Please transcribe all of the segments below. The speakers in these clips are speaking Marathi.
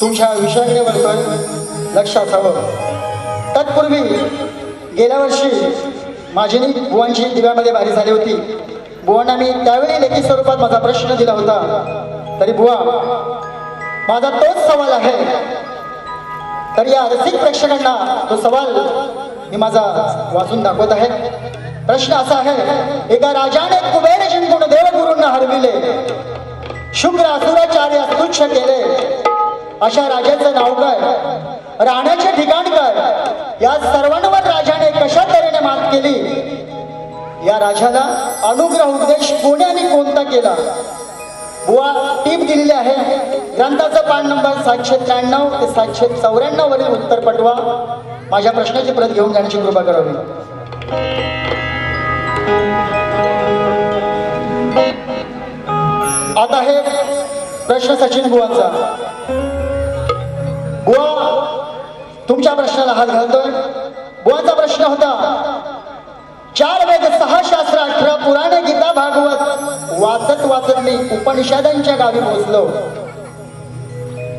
तुमच्या विषयाकडे वर्तन लक्ष असावं. तत्पूर्वी गेल्या वर्षी माझी नी बुवांची दिव्यामध्ये बारी झाली होती. बुवांना मी त्यावेळी लेखी स्वरूपात माझा प्रश्न दिला होता. तरी बुवा माझा तोच सवाल आहे. तर या रसिक प्रेक्षकांना तो सवाल मी माझा वाचून दाखवत आहे. प्रश्न असा आहे एका राजाने कुबेर जिंकून देवगुरूंना हरविले. शुक्र असुराचार्य तुच्छ केले. अशा राजाचं नाव काय? राहण्याचे ठिकाण काय? या सर्वांवर राजाने कशा तऱ्हेने मात केली? या राजाला अनुग्रह उपदेश कोण्याने कोणता केला? बुवा टीप दिलेली आहे. ग्रंथाचं पान नंबर सातशे त्र्याण्णव ते सातशे चौऱ्याण्णव वरील उत्तर पटवा. माझ्या प्रश्नाची प्रत घेऊन जाण्याची कृपा करावी. आता हे प्रश्न सचिन बुवांचा. तुमच्या प्रश्नाला हात घालतोय. बुवाचा प्रश्न होता चार वेद सहा शास्त्र अठरा पुराण गीता भागवत वाचत वाचत मी उपनिषदांच्या गावी पोहोचलो.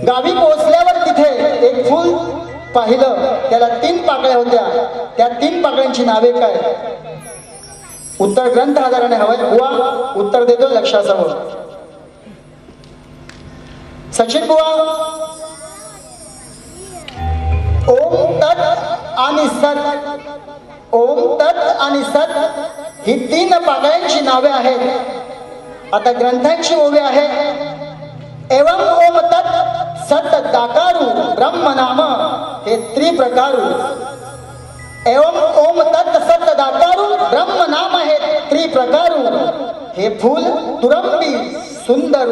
गावी पोहोचल्यावर तिथे एक फुल पाहिलं. त्याला तीन पाकळ्या होत्या. त्या तीन पाकळ्यांची नावे काय? उत्तर ग्रंथ आधाराने हवंय बुवा उत्तर देतो लक्षासमोर. सचिन बुवा ओम तत् आणि सत. ओम तत् आणि सत ही तीन पागळ्यांची नावे आहेत. आता ग्रंथांची ओवे आहे. एवं ओम तत् सत दाकारू ब्रह्म नाम हे त्रिप्रकारू. एवं ओम तत् सत दाकारू ब्रह्म नाम हे त्रिप्रकारू. हे फूल तुरंबी सुंदर.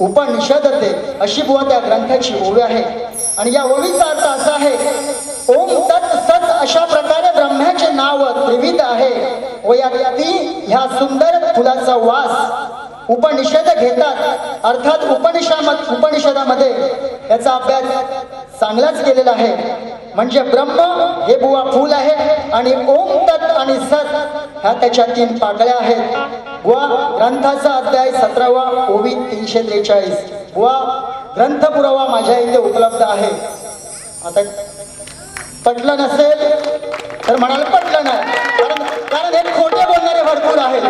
उपनिषद ते अशी बुवा त्या ग्रंथाची ओवी आहे. आणि या ओवीचा अर्थ असा आहे ओम तत् सत अशा प्रकारे ब्रह्म्याचे नाव त्रिविध आहे. व या ती ह्या सुंदर फुलाचा वास उपनिषद घेतात. अर्थात उपनिषद उपनिषदामध्ये याचा अभ्यास चांगलाच केलेला आहे. म्हणजे ब्रह्म हे बुवा फूल आहे आणि ओम तत् आणि सत ह्या त्याच्या तीन पाकळ्या आहेत. बुवा ग्रंथाचा अध्याय सतरावा ओवी तीनशे त्रेचाळीस. बुवा ग्रंथ पुरावा माझ्या इथे उपलब्ध आहे. आता पटलं नसेल तर म्हणाल पटलं नाही. कारण कारण हे खोटे बोलणारे भरपूर आहेत.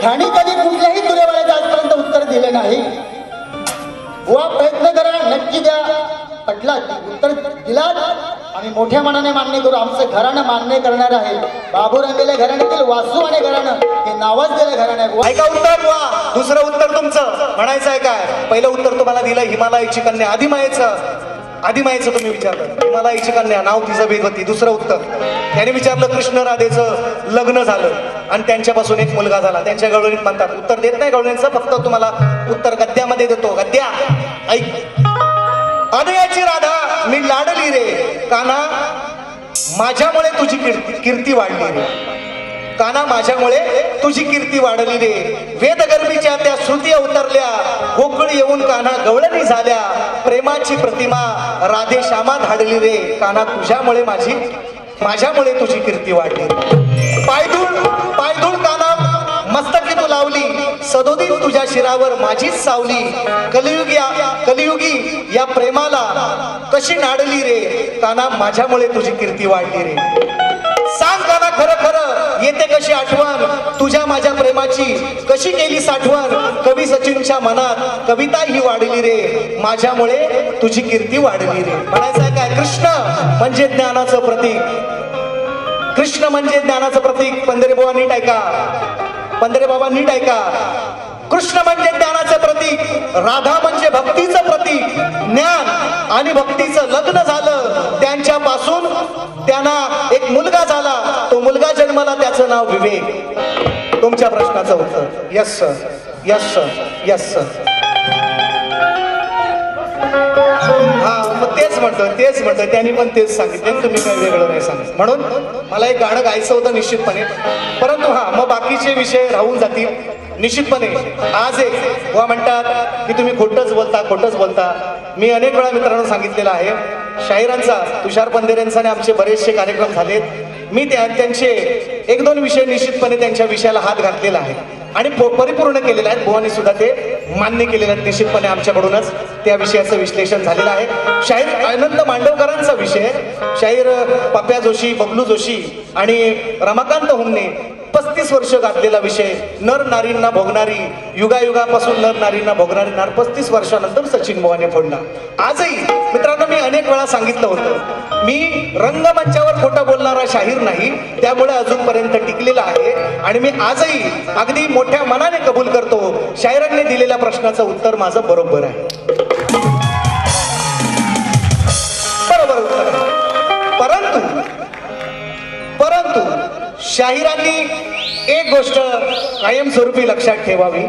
ह्यानी कधी कुठल्याही तुरेवाल्याचं आजपर्यंत उत्तर दिले नाही. बुवा प्रयत्न करा नक्की द्या. पटला उत्तर दिला आम्ही मोठ्या मनाने मान्य करू आमचं घराणं मान्य करणार आहे. बाबूराव गेल्या घराण्यातील वासू आणि घराणं. हे नावच दिलं घराणं आहे. ऐका उत्तर वा. दुसरं उत्तर तुमचं. म्हणायचं आहे काय? पहिलं उत्तर तुम्हाला दिलं हिमालयाची कन्या. आदिमायेचं आदिमायेचं तुम्ही विचारलं. हिमालयाची कन्या नाव तिचं वेग होती. दुसरं उत्तर. त्याने विचारलं कृष्ण राधेचं लग्न झालं. आणि त्यांच्यापासून एक मुलगा झाला. त्यांच्या गवळणीत म्हणतात उत्तर देत नाही गवळणीचं फक्त तुम्हाला उत्तर गद्यामध्ये देतो. गद्या. ऐक. अनयाची राधा. मी लाडली रे. काना माझ्यामुळे तुझी कीर्ती कीर्ती वाढली रे. काना माझ्यामुळे तुझी कीर्ती वाढली रे. वेदगर्भीच्या त्या श्रुती उतरल्या गोकुळ येऊन काना गवळणी झाल्या. प्रेमाची प्रतिमा राधे श्यामा धाडली रे. काना तुझ्यामुळे माझी माझ्यामुळे तुझी कीर्ती वाढली पायधूळ पायधूळ काना. लावली सदोदी तुझ्या शिरावर माझीच सावली. कलियुगी कलियुगी या प्रेमाला कशी नाडली रे? काना माझ्यामुळे तुझी कीर्ती वाढली रे. सांग काना खरं खरं येते कशी आठवण? तुझ्या माझ्या प्रेमाची कशी केली साठवण? कवी सचिनच्या मनात कविता ही वाढली रे. माझ्यामुळे तुझी कीर्ती वाढली रे. म्हणायचं आहे काय? कृष्ण म्हणजे ज्ञानाचं प्रतीक. कृष्ण म्हणजे ज्ञानाचं प्रतीक. पंधरे बाबा नीट ऐका. पंधरे बाबा नीट ऐका. कृष्ण म्हणजे ज्ञानाचं प्रतीक राधा म्हणजे भक्तीचं प्रतीक ज्ञान आणि भक्तीचं लग्न झालं. त्यांच्यापासून त्यांना एक मुलगा झाला. तो मुलगा जन्माला त्याचं नाव विवेक. तुमच्या प्रश्नाचं उत्तर yes sir yes sir yes sir हा मग तेच म्हणतो तेच म्हणतो त्यांनी पण तेच सांगितलं. तुम्ही काही वेगळं नाही सांगितलं. म्हणून मला एक गाणं गायचं होतं निश्चितपणे. परंतु हा मग बाकीचे विषय राहून जातील. निश्चितपणे. आज एक वा म्हणतात की तुम्ही खोटंच बोलता खोटंच बोलता. मी अनेक वेळा मित्रांनो सांगितलेलं आहे शाहिरांचा तुषार पंधेरेंचा आणि आमचे बरेचसे कार्यक्रम झालेत. मी त्या त्यांचे एक दोन विषय निश्चितपणे त्यांच्या विषयाला हात घातलेला आहे. आणि परिपूर्ण केलेले आहेत. भुवानी सुद्धा ते मान्य केलेले आहेत. निश्चितपणे आमच्याकडूनच त्या विषयाचं विश्लेषण झालेलं आहे. शाहीर आनंद मांडवकरांचा विषय. शाहीर पप्या जोशी बबलू जोशी आणि रमाकांत हुमने पस्तीस वर्ष घातलेला विषय. नर नारींना भोगणारी युगायुगापासून नर नारींना भोगणारी नार पस्तीस वर्षानंतर सचिन बुवाने फोडला. आजही मित्रांनो मी अनेक वेळा सांगितलं होतं. मी रंगमंचावर खोटं बोलणारा शाहीर नाही त्यामुळे अजूनपर्यंत टिकलेला आहे. आणि मी आजही अगदी मोठ्या मनाने कबूल करतो शाहिरांनी दिलेल्या प्रश्नाचं उत्तर माझं बरोबर आहे. शाहिरांनी एक गोष्ट कायमस्वरूपी लक्षात ठेवावी.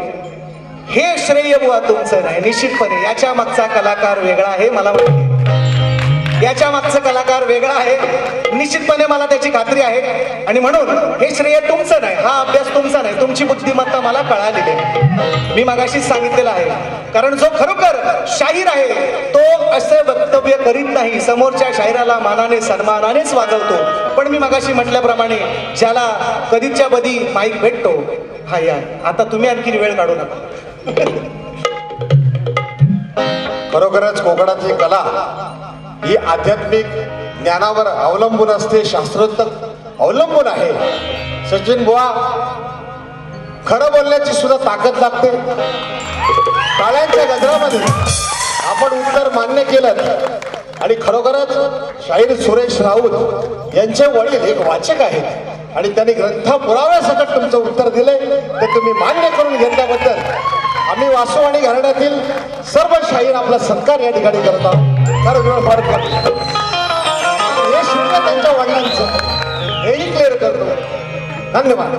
हे श्रेय बुवा तुमचं नाही निश्चितपणे. याच्या मागचा कलाकार वेगळा आहे मला माहिती याच्या मागचा कलाकार वेगळा आहे निश्चितपणे मला त्याची खात्री आहे. आणि म्हणून हे श्रेय तुमचं नाही हा अभ्यास तुमचा नाही. तुमची बुद्धिमत्ता मला कळालेली आहे. मी मगाशीच सांगितलेलं आहे. कारण जो खरोखर शाहीर आहे तो असं वक्तव्य करीत नाही. समोरच्या शाहिराला मानाने सन्मानानेच वागवतो. पण मी मगाशी म्हटल्याप्रमाणे ज्याला कधीच्या कधी माईक भेटतो हा या आता तुम्ही आणखी वेळ काढू नका. खरोखरच कोकणातली कला ही आध्यात्मिक ज्ञानावर अवलंबून असते शास्त्रोक्त अवलंबून आहे. सचिन बुवा खरं बोलण्याची सुद्धा ताकद लागते. काळ्यांच्या गजरामध्ये आपण उत्तर मान्य केलं आणि खरोखरच शाहीर सुरेश राऊत यांचे वडील एक वाचक आहेत. आणि त्यांनी ग्रंथ पुराव्यासकट तुमचं उत्तर दिलंय. ते तुम्ही मान्य करून घेतल्याबद्दल आम्ही वासुवाणी घराण्यातील सर्व शाहीर आपला सत्कार या ठिकाणी करत आहोत. फार वेळ फार करतो हे शिकलं त्यांच्या वडिलांचं. हेही क्लिअर करतो. धन्यवाद.